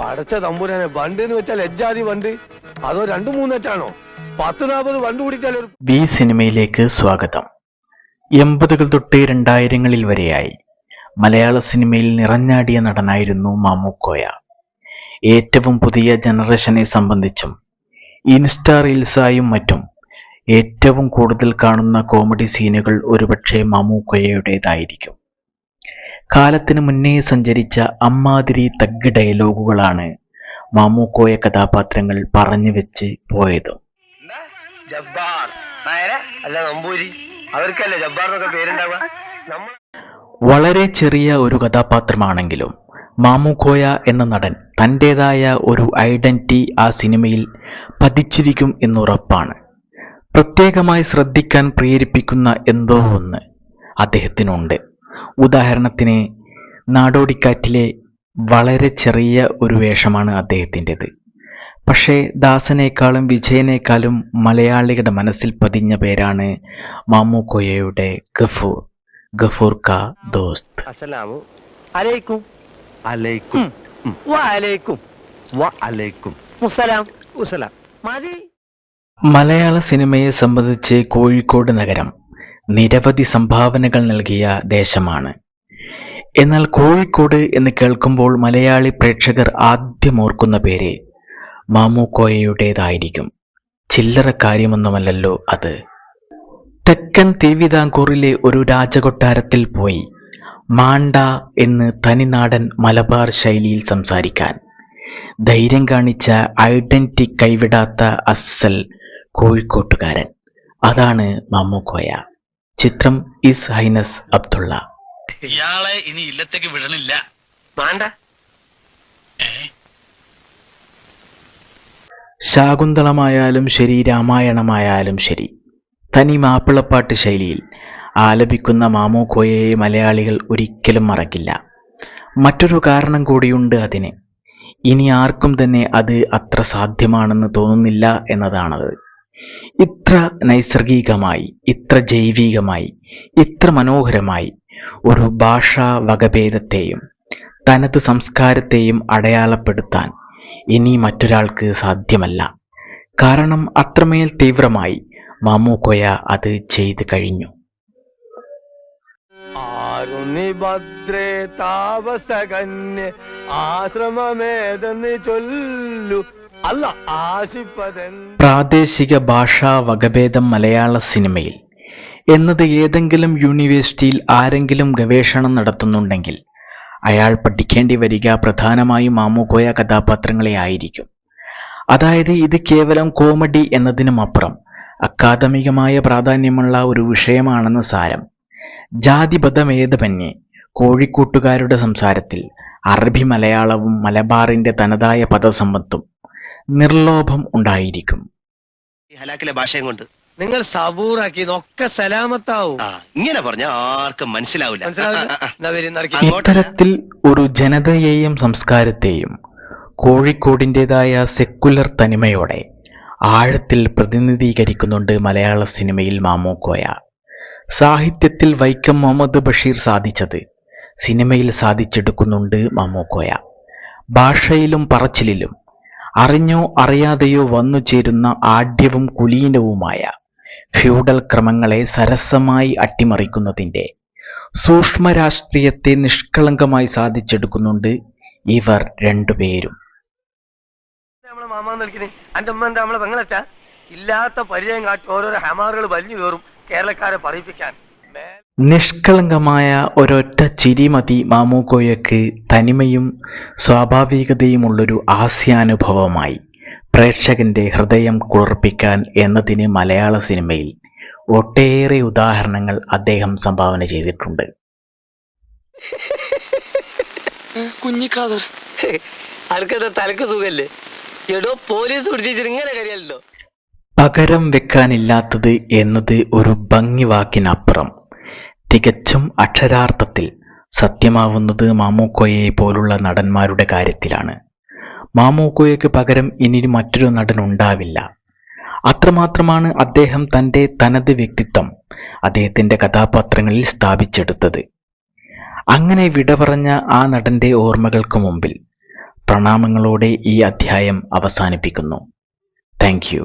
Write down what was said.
പടച്ച തമ്പുരാനെ വണ്ട് എന്ന് വെച്ചാൽ എജ്ജാതി വണ്ട്. അതോ രണ്ടു മൂന്നെറ്റാണോ പത്ത് നാൽപ്പത് വണ്ട് കുടിച്ചാൽ വി സിനിമയിലേക്ക് സ്വാഗതം. എൺപതുകൾ തൊട്ട് രണ്ടായിരങ്ങളിൽ വരെയായി മലയാള സിനിമയിൽ നിറഞ്ഞാടിയ നടനായിരുന്നു മാമുക്കോയ ഏറ്റവും പുതിയ ജനറേഷനെ സംബന്ധിച്ചും ഇൻസ്റ്റാ റീൽസായും മറ്റും ഏറ്റവും കൂടുതൽ കാണുന്ന കോമഡി സീനുകൾ ഒരുപക്ഷെ മാമുക്കോയയുടേതായിരിക്കും കാലത്തിന് മുന്നേ സഞ്ചരിച്ച അമ്മാതിരി തഗ് ഡയലോഗുകളാണ് മാമൂക്കോയ കഥാപാത്രങ്ങൾ പറഞ്ഞു വെച്ച് പോയത്. വളരെ ചെറിയ ഒരു കഥാപാത്രമാണെങ്കിലും മാമൂക്കോയ എന്ന നടൻ തന്റെതായ ഒരു ഐഡന്റിറ്റി ആ സിനിമയിൽ പതിച്ചിരിക്കും എന്നുറപ്പാണ്. പ്രത്യേകമായി ശ്രദ്ധിക്കാൻ പ്രേരിപ്പിക്കുന്ന എന്തോ ഒന്ന് അദ്ദേഹത്തിനുണ്ട്. ഉദാഹരണത്തിന് നാടോടിക്കാറ്റിലെ വളരെ ചെറിയ ഒരു വേഷമാണ് അദ്ദേഹത്തിന്റെത്. പക്ഷേ ദാസനേക്കാളും വിജയനേക്കാളും മലയാളികളുടെ മനസ്സിൽ പതിഞ്ഞ പേരാണ് മാമുക്കോയയുടെ ഗഫൂർ ഗഫൂർ കാ ദോസ്ത്. അസ്സലാമു അലൈക്കും. അലൈക്കും. മുസലാം മുസലാം മതി. മലയാള സിനിമയെ സംബന്ധിച്ച് കോഴിക്കോട് നഗരം നിരവധി സംഭാവനകൾ നൽകിയ ദേശമാണ്. എന്നാൽ കോഴിക്കോട് എന്ന് കേൾക്കുമ്പോൾ മലയാളി പ്രേക്ഷകർ ആദ്യം ഓർക്കുന്ന പേര് മാമുക്കോയയുടേതായിരിക്കും. ചില്ലറ കാര്യമൊന്നുമല്ലല്ലോ അത്. തെക്കൻ തിരുവിതാംകൂറിലെ ഒരു രാജകൊട്ടാരത്തിൽ പോയി മാണ്ട എന്ന് തനിനാടൻ മലബാർ ശൈലിയിൽ സംസാരിക്കാൻ. ധൈര്യം കാണിച്ച ഐഡന്റിറ്റി കൈവിടാത്ത അസൽ കോഴിക്കോട്ടുകാരൻ. അതാണ് മമ്മൂക്കോയ ചിത്രം ഇസ് ഹൈനസ് അബ്ദുള്ള. ഇയാളെ ഇനി ഇല്ലത്തേക്ക് വിടണില്ല. വേണ്ട. ശാകുന്തളമായാലും ശരി രാമായണമായാലും ശരി തനി മാപ്പിളപ്പാട്ട് ശൈലിയിൽ ആലപിക്കുന്ന മാമൂക്കോയെ മലയാളികൾ ഒരിക്കലും മറക്കില്ല. മറ്റൊരു കാരണം കൂടിയുണ്ട് അതിന്. ഇനി ആർക്കും തന്നെ അത് അത്ര സാധ്യമാണെന്ന് തോന്നുന്നില്ല എന്നതാണത്. ഇത്ര നൈസർഗികമായി ഇത്ര ജൈവികമായി ഇത്ര മനോഹരമായി ഒരു ഭാഷാ വകഭേദത്തെയും തനത് സംസ്കാരത്തെയും അടയാളപ്പെടുത്താൻ ഇനി മറ്റൊരാൾക്ക് സാധ്യമല്ല. കാരണം അത്രമേൽ തീവ്രമായി മാമൂക്കോയ അത് ചെയ്തു കഴിഞ്ഞു. ആശ്രമമേതെന്ന് ചൊല്ലു. പ്രാദേശിക ഭാഷാ വകഭേദം മലയാള സിനിമയിൽ. എന്നത് ഏതെങ്കിലും യൂണിവേഴ്സിറ്റിയിൽ ആരെങ്കിലും ഗവേഷണം നടത്തുന്നുണ്ടെങ്കിൽ അയാൾ പഠിക്കേണ്ടി വരിക പ്രധാനമായും മാമുകോയ കഥാപാത്രങ്ങളെ ആയിരിക്കും. അതായത് ഇത് കേവലം കോമഡി എന്നതിനുമപ്പുറം അക്കാദമികമായ പ്രാധാന്യമുള്ള ഒരു വിഷയമാണെന്ന് സാരം. ജാതിപഥമേതമന്യേ കോഴിക്കൂട്ടുകാരുടെ സംസാരത്തിൽ അറബി മലയാളവും മലബാറിന്റെ തനതായ പദസമ്പത്തും നിർലോഭം ഉണ്ടായിരിക്കും. ഈ ഹലാക്കിലെ ഭാഷയും കൊണ്ട്. നിങ്ങൾ സബൂറാക്കി നോക്ക സലാമത്താവും. ആ ഇങ്ങനെ പറഞ്ഞ ആർക്കും മനസ്സിലാവില്ല. മനസ്സിലാവില്ല? ആ, ആ, ആ. എന്നാ വരി നടക്കി. ഇത്തരത്തിൽ ഒരു ജനതയെയും സംസ്കാരത്തെയും കോഴിക്കോടിന്റെതായ സെക്കുലർ തനിമയോടെ ആഴത്തിൽ പ്രതിനിധീകരിക്കുന്നുണ്ട് മലയാള സിനിമയിൽ മാമോക്കോയ സാഹിത്യത്തിൽ വൈക്കം മുഹമ്മദ് ബഷീർ സാധിച്ചത് സിനിമയിൽ സാധിച്ചെടുക്കുന്നുണ്ട് മാമോക്കോയ ഭാഷയിലും പറച്ചിലിലും അറിഞ്ഞോ അറിയാതെയോ വന്നു ചേരുന്ന ആഢ്യവും കുലീനവുമായ ഫ്യൂഡൽ ക്രമങ്ങളെ സരസമായി അട്ടിമറിക്കുന്നതിന്റെ സൂക്ഷ്മ രാഷ്ട്രീയത്തെ നിഷ്കളങ്കമായി സാധിച്ചെടുക്കുന്നുണ്ട് ഇവർ രണ്ടുപേരും. ഇല്ലാത്ത പരിചയം കാട്ടി ഓരോരോ ഹമാറുകൾ വലിഞ്ഞു കയറും കേരളക്കാരെ പറയിപ്പിക്കാൻ. നിഷ്കളങ്കമായ ഒരൊറ്റ ചിരി മതി മാമൂക്കോയക്ക് തനിമയും സ്വാഭാവികതയുമുള്ളൊരു ആസ്യാനുഭവമായി പ്രേക്ഷകന്റെ ഹൃദയം കുളിർപ്പിക്കാൻ എന്നതിന് മലയാള സിനിമയിൽ ഒട്ടേറെ ഉദാഹരണങ്ങൾ അദ്ദേഹം സംഭാവന ചെയ്തിട്ടുണ്ട്. കുഞ്ഞിക്കാതർ. അനക്കത് തലക്ക് സുഖല്ലേ? എടോ പോലീസ് പകരം വെക്കാനില്ലാത്തത് എന്നത് ഒരു ഭംഗി വാക്കിനപ്പുറം തികച്ചും അക്ഷരാർത്ഥത്തിൽ സത്യമാവുന്നത് മാമൂക്കോയെ പോലുള്ള നടന്മാരുടെ കാര്യത്തിലാണ്. മാമൂക്കോയ്ക്ക് പകരം ഇനി മറ്റൊരു നടൻ ഉണ്ടാവില്ല. അത്രമാത്രമാണ് അദ്ദേഹം തന്റെ തനത് വ്യക്തിത്വം അദ്ദേഹത്തിന്റെ കഥാപാത്രങ്ങളിൽ സ്ഥാപിച്ചെടുത്തത്. അങ്ങനെ വിട ആ നടന്റെ ഓർമ്മകൾക്ക് മുമ്പിൽ പ്രണാമങ്ങളോടെ ഈ അധ്യായം അവസാനിപ്പിക്കുന്നു. താങ്ക്